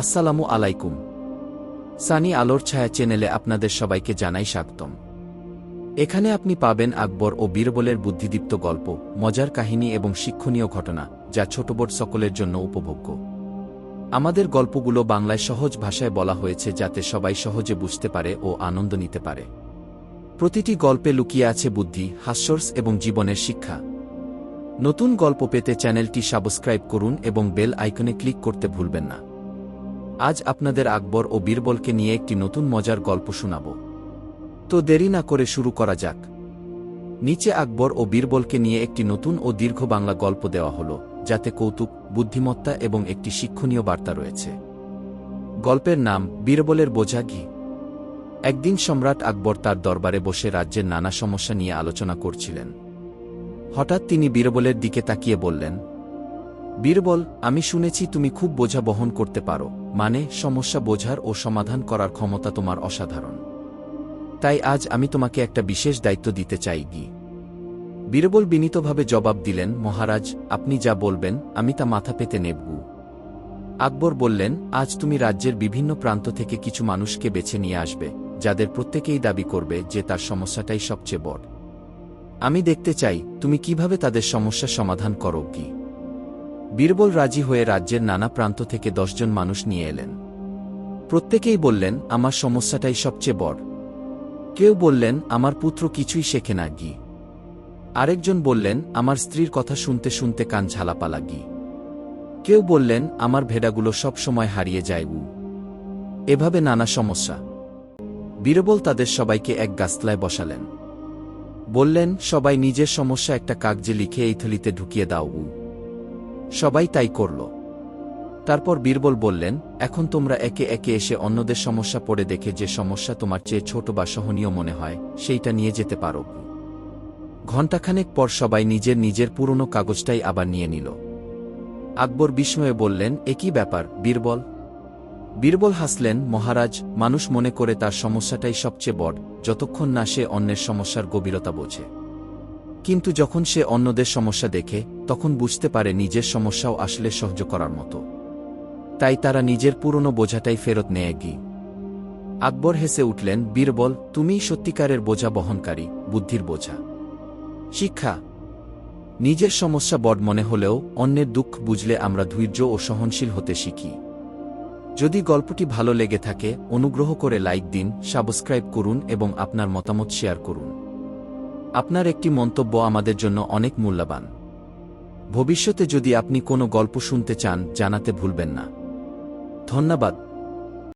আসসালামু আলাইকুম। সানি আলোর ছায়া চ্যানেলে আপনাদের সবাইকে জানাই স্বাগতম। এখানে আপনি পাবেন আকবর ও বীরবলের বুদ্ধিদীপ্ত গল্প, মজার কাহিনী এবং শিক্ষণীয় ঘটনা, যা ছোটবোট সকলের জন্য উপভোগ্য। আমাদের গল্পগুলো বাংলায় সহজ ভাষায় বলা হয়েছে যাতে সবাই সহজে বুঝতে পারে ও আনন্দ নিতে পারে। প্রতিটি গল্পে লুকিয়ে আছে বুদ্ধি, হাস্যর্স এবং জীবনের শিক্ষা। নতুন গল্প পেতে চ্যানেলটি সাবস্ক্রাইব করুন এবং বেল আইকনে ক্লিক করতে ভুলবেন না। আজ আপনাদের আকবর ও বীরবলকে নিয়ে একটি নতুন মজার গল্প শোনাব। তো দেরি না করে শুরু করা যাক। নিচে আকবর ও বীরবলকে নিয়ে একটি নতুন ও দীর্ঘ বাংলা গল্প দেওয়া হল, যাতে কৌতুক, বুদ্ধিমত্তা এবং একটি শিক্ষণীয় বার্তা রয়েছে। গল্পের নাম, বীরবলের বোঝা ঘি। একদিন সম্রাট আকবর তার দরবারে বসে রাজ্যের নানা সমস্যা নিয়ে আলোচনা করছিলেন। হঠাৎ তিনি বীরবলের দিকে তাকিয়ে বললেন বীরবল, আমি শুনেছি তুমি খুব বোঝা বহন করতে পারো মানে সমস্যা বোঝার ও সমাধান করার ক্ষমতা তোমার অসাধারণ। তাই আজ আমি তোমাকে একটা বিশেষ দায়িত্ব দিতে চাই, গি। বীরবল বিনীতভাবে জবাব দিলেন, মহারাজ, আপনি যা বলবেন, আমি তা মাথা পেতে নেবগু আকবর বললেন, আজ তুমি রাজ্যের বিভিন্ন প্রান্ত থেকে কিছু মানুষকে বেছে নিয়ে আসবে, যাদের প্রত্যেকেই দাবি করবে যে তার সমস্যাটাই সবচেয়ে বড়। আমি দেখতে চাই, তুমি কীভাবে তাদের সমস্যা সমাধান করো কি বীরবল রাজি হয়ে রাজ্যের নানা প্রান্ত থেকে দশজন মানুষ নিয়ে এলেন। প্রত্যেকেই বললেন, আমার সমস্যাটাই সবচেয়ে বড়। কেউ বললেন, আমার পুত্র কিছুই শেখে না, গি। আরেকজন বললেন, আমার স্ত্রীর কথা শুনতে শুনতে কান ঝালাপালা, গি। কেউ বললেন, আমার ভেড়াগুলো সব সময় হারিয়ে যায়, উ। এভাবে নানা সমস্যা। বীরবল তাদের সবাইকে এক গাছতলায় বসালেন। বললেন, সবাই নিজের সমস্যা একটা কাগজে লিখে এই থলিতে ঢুকিয়ে দাও, উ। সবাই তাই করল। তারপর বীরবল বললেন, এখন তোমরা একে একে এসে অন্যদের সমস্যা পড়ে দেখে যে সমস্যা তোমার চেয়ে ছোট বা সহনীয় মনে হয়, সেইটা নিয়ে যেতে পারো। ঘণ্টাখানেক পর সবাই নিজের নিজের পুরনো কাগজটাই আবার নিয়ে নিল। আকবর বিস্ময়ে বললেন একই ব্যাপার, বীরবল? বীরবল হাসলেন, মহারাজ, মানুষ মনে করে তার সমস্যাটাই সবচেয়ে বড়, যতক্ষণ না সে অন্যের সমস্যার গভীরতা বোঝে। কিন্তু যখন সে অন্যদের সমস্যা দেখে, তখন বুঝতে পারে নিজের সমস্যাও আসলে সহ্য করার মতো। তাই তারা নিজের পুরনো বোঝাটাই ফেরত নেয় গি আকবর হেসে উঠলেন বীরবল তুমিই সত্যিকারের বোঝা বহনকারী, বুদ্ধির বোঝা। শিক্ষা। নিজের সমস্যা বড় মনে হলেও অন্যের দুঃখ বুঝলে আমরা ধৈর্য ও সহনশীল হতে শিখি। যদি গল্পটি ভালো লেগে থাকে, অনুগ্রহ করে লাইক দিন, সাবস্ক্রাইব করুন এবং আপনার মতামত শেয়ার করুন। আপনার একটি মন্তব্য আমাদের জন্য অনেক মূল্যবান। ভবিষ্যতে যদি আপনি কোনো গল্প শুনতে চান, জানাতে ভুলবেন না। ধন্যবাদ।